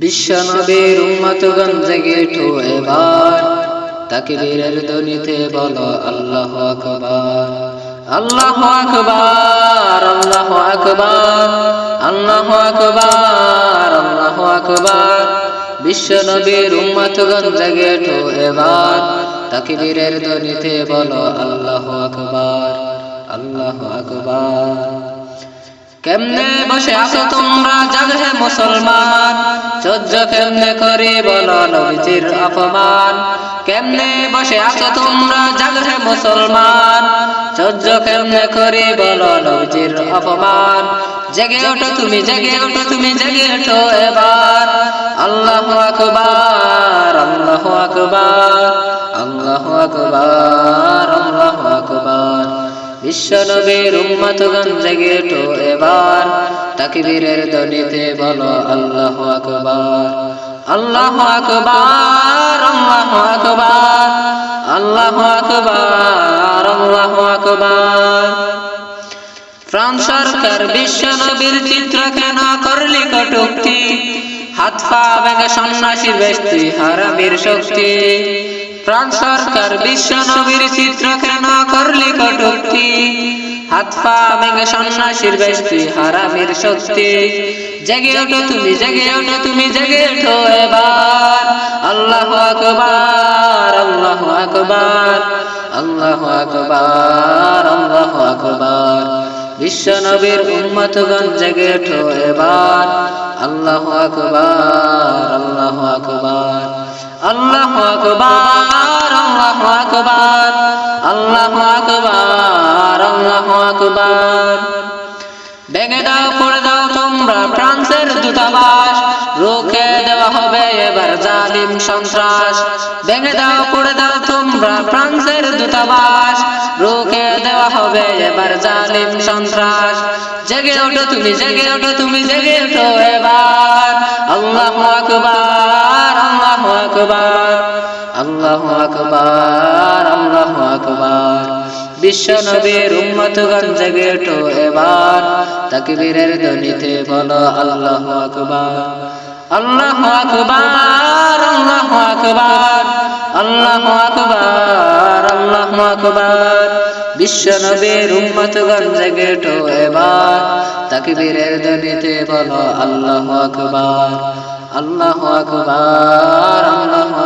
বিশ্বনবীর উম্মতগণ জেগে ওঠো এবার তাকবীরের ধ্বনিতে বলো, আল্লাহ আকবার আল্লাহ আকবার আল্লাহ আকবার আল্লাহ আকবার আল্লাহ আকবার। বিশ্বনবীর উম্মতগণ জেগে ওঠো এবার তাকবীরের ধ্বনিতে বলো, আল্লাহ আকবার আল্লাহ আকবার। কেমনে বসে আছো তোমরা? জাগে মুসলমান। সহ্য কেমনে করে বলো নবীজির অপমান? কেমনে বসে আছো তোমরা? জাগে মুসলমান। সহ্য কেমনে করে বলো নবীজির অপমান? জেগে ওঠো তুমি, জেগে ওঠো তুমি, জেগে ওঠো এবার। আল্লাহ আকবার আল্লাহ আকবার আল্লাহ আকবার। বিশ্বনবীর উম্মতগণ জেগে ওঠো এবার। তাকবীরের ধ্বনিতে বলো, আল্লাহ আকবার আল্লাহ আকবার আল্লাহ আকবার আল্লাহ আকবার আল্লাহ আকবার। ফ্রান্স সরকার বিশ্বনবীর চিত্র কেন করলি কটুক্তি? হাত পা ভেঙে সন্ন্যাসীর বেশি হারামির শক্তি। ফ্রান্স সরকার বিশ্বনবীর চিত্র কেন করলি কটুক্তি? হাত পা ভেঙে সন্ন্যাসীর বেশি হারামির শক্তি। জেগে ওঠো তুমি, জেগে ওঠো তুমি, জেগে ওঠো এবার। আল্লাহ আকবার আল্লাহ আকবার আল্লাহ আকবার আল্লাহ আকবার। বিশ্বনবীর উম্মতগণ জেগে ওঠো এবার। আল্লাহ আকবার আল্লাহ আকবার আল্লাহ আকবার। আকবার ভেঙে দাও করে দাও তোমরা ফ্রান্সের দূতাবাস রুখে দেওয়া হবে এবার জালিম সন্ত্রাস ভেঙে দাও করে দাও তোমরা ফ্রান্সের দূতাবাস রুখে দেওয়া হবে এবার জালিম সন্ত্রাস জেগে ওঠো তুমি জেগে ওঠো তুমি জেগে ওঠো এবার আল্লাহ আকবার আল্লাহ আকবার। আল্লাহ আকবার আল্লাহ আকবার। বিশ্ব নবীর উম্মতগণ জেগে ওঠো এবার। তাকবীরের ধ্বনিতে বলো, আল্লাহ আকবার। আল্লাহ আকবার আল্লাহ আকবার। আল্লাহ আকবার আল্লাহ আকবার। বিশ্ব নবীর উম্মতগণ জেগে ওঠো এবার। তাকবীরের ধ্বনিতে বলো, আল্লাহ আকবার। আল্লাহ আকবার